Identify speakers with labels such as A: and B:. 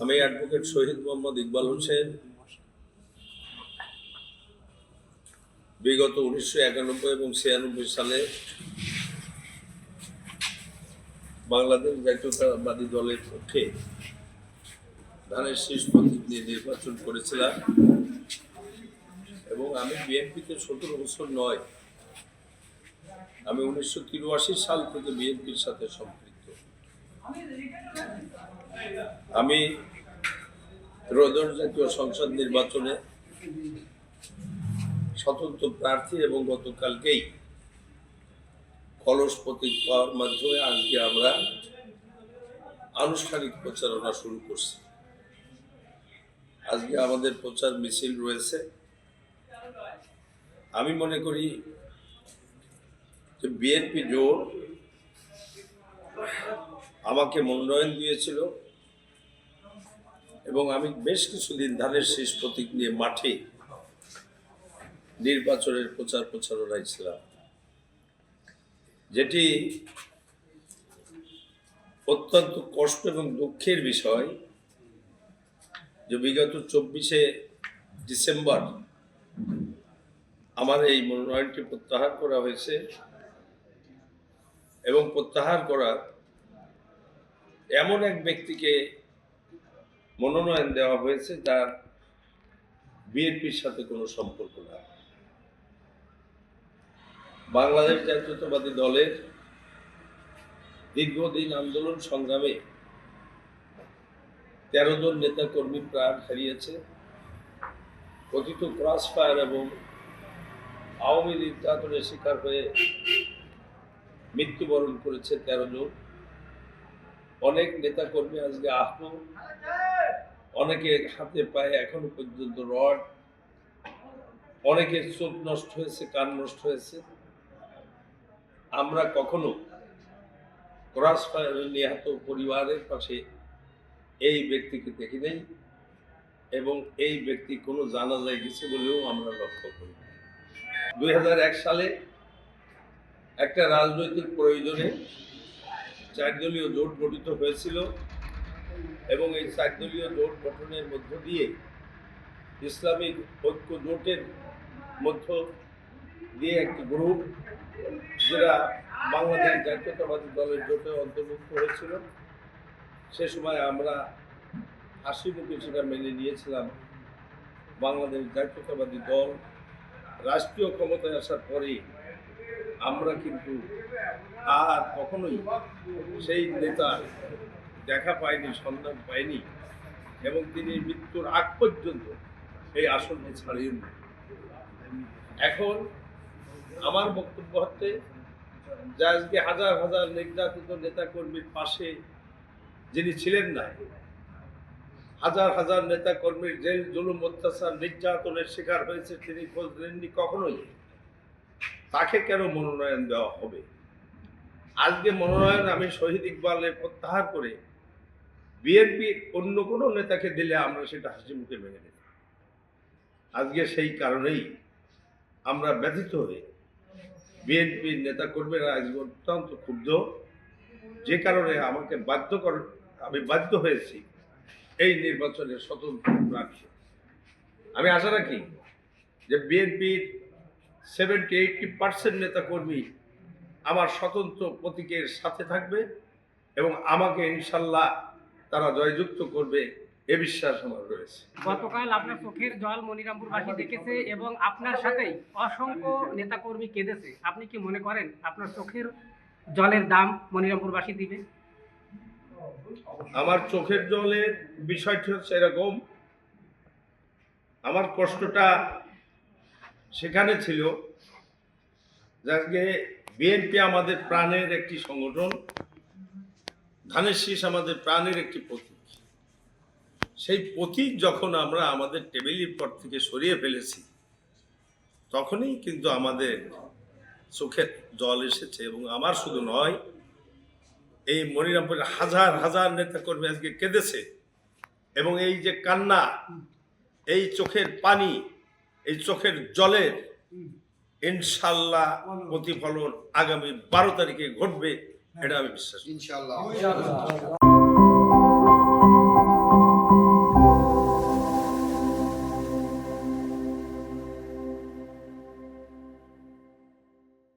A: আমি অ্যাডভোকেট শহীদ মোহাম্মদ ইকবাল হোসেন। বিগত উনিশশো একানব্বই এবং ছিয়ানব্বই সালে বাংলাদেশ জাতীয়তাবাদী দলের পক্ষে ধানের শীষ প্রতীক নিয়ে নির্বাচন করেছিলাম। এবং আমি বিএনপিতে সতেরো বছর নয় আমি উনিশশো তিরাশি সাল থেকে বিএনপির সাথে সম্পৃক্ত। আমি ত্রয়োদশ জাতীয় সংসদ নির্বাচনে স্বতন্ত্র প্রার্থী এবং গতকালকেই কলস প্রতীক পাওয়ার মাধ্যমে আজকে আমরা আনুষ্ঠানিক প্রচারণা শুরু করছি। আজকে আমাদের প্রচার মিছিল রয়েছে। আমি মনে করি যে বিএনপি জোট আমাকে মনোনয়ন দিয়েছিল এবং আমি বেশ কিছুদিন ধানের শেষ প্রতীক নিয়ে মাঠে নির্বাচনের প্রচার প্রচারণায় ছিলাম, যেটি অত্যন্ত কষ্ট এবং দুঃখের বিষয় যে বিগত চব্বিশে ডিসেম্বর আমার এই মনোনয়নটি প্রত্যাহার করা হয়েছে। এবং প্রত্যাহার করা, এমন এক ব্যক্তিকে মনোনয়ন দেওয়া হয়েছে যার বিএনপির সাথে কোনো সম্পর্ক না বাংলাদেশ জাতীয়তাবাদী দলের দীর্ঘদিন আন্দোলন সংগ্রামে তেরো জন নেতা কর্মী প্রাণ হারিয়েছে। কথিত ক্রস ফায়ার এবং আওয়ামী লীগ নির্যাতনের শিকার হয়ে মৃত্যুবরণ করেছে তেরো জন। অনেক নেতা কর্মী আজকে আহত অনেকে হাতে পায়ে এখনও পর্যন্ত রড। অনেকের চোখ নষ্ট হয়েছে, কান নষ্ট হয়েছে। আমরা কখনো ক্রস ফায়ারে নিহত পরিবারের পাশে এই ব্যক্তিকে দেখি নাই এবং এই ব্যক্তি কোনো জানাজায় গেছে বলেও আমরা লক্ষ্য করি দুই হাজার এক সালে একটা রাজনৈতিক প্রয়োজনে চারদলীয় জোট গঠিত হয়েছিল এবং এই চারদলীয় জোট গঠনের মধ্য দিয়ে ইসলামিক ঐক্য জোটের মধ্য দিয়ে একটি গ্রুপ যারা বাংলাদেশ জাতীয়তাবাদী দলের জোটে অন্তর্ভুক্ত হয়েছিল। সে সময় আমরা হাসি মুখে সেটা মেনে নিয়েছিলাম। বাংলাদেশ জাতীয়তাবাদী দল রাষ্ট্রীয় ক্ষমতায় আসার পরে আমরা কিন্তু আর কখনোই সেই নেতা দেখা পাইনি, সন্ধান পাইনি এবং তিনি মৃত্যুর আগ পর্যন্ত এই আসনটি ছাড়িয়ে এখন আমার বক্তব্য হচ্ছে যে আজকে হাজার হাজার নির্যাতিত নেতা কর্মীর পাশে যিনি ছিলেন না, হাজার হাজার নেতা কর্মীর জেল, জুলুম, অত্যাচার, নির্যাতনের শিকার হয়েছে তিনি খোঁজ নেননি কখনোই। তাকে কেন মনোনয়ন দেওয়া হবে? আজকে মনোনয়ন আমি শহীদ ইকবালের প্রত্যাহার করে বিএনপি অন্য কোনো নেতাকে দিলে আমরা সেটা হাসি মুখে মেনে নিই আজকে সেই কারণেই আমরা ব্যথিত হয়ে বিএনপির নেতা কর্মীরা আজকে অত্যন্ত ক্ষুব্ধ। যে কারণে আমাকে বাধ্য কর, আমি বাধ্য হয়েছি এই নির্বাচনে স্বতন্ত্র প্রার্থী। আমি আশা রাখি যে বিএনপির সেভেন্টি এইটটি পার্সেন্ট নেতাকর্মী আমার স্বতন্ত্র প্রতীকের সাথে থাকবে এবং আমাকে ইনশাল্লাহ তারা জয়যুক্ত করবে এ বিশ্বাস আমার রয়েছে।
B: গতকাল আপনার চোখের জল মনিরামপুরবাসী দেখেছে এবং আপনার সাথেই অসংখ্য নেতাকর্মী কেঁদেছে। আপনি কি মনে করেন আপনার চোখের জলের দাম মনিরামপুরবাসী দিবে?
A: আমার চোখের জলের বিষয়টি হচ্ছে এরকম। আমার কষ্টটা সেখানে ছিল। যে আজকে বিএনপি আমাদের প্রাণের একটি সংগঠন, ধানের শীষ আমাদের প্রাণের একটি প্রতীক। সেই প্রতীক যখন আমরা আমাদের টেবিলের পর থেকে সরিয়ে ফেলেছি, তখনই কিন্তু আমাদের চোখের জল এসেছে এবং আমার শুধু নয়, এই মনিরামপুরের হাজার হাজার নেতাকর্মী আজকে কেঁদেছে এবং এই যে কান্না, এই চোখের পানি এই চোখের জলের ইনশাল্লাহ প্রতিফলন আগামী বারো তারিখে ঘটবে এটা আমি বিশ্বাস করি।
C: ইনশাআল্লাহ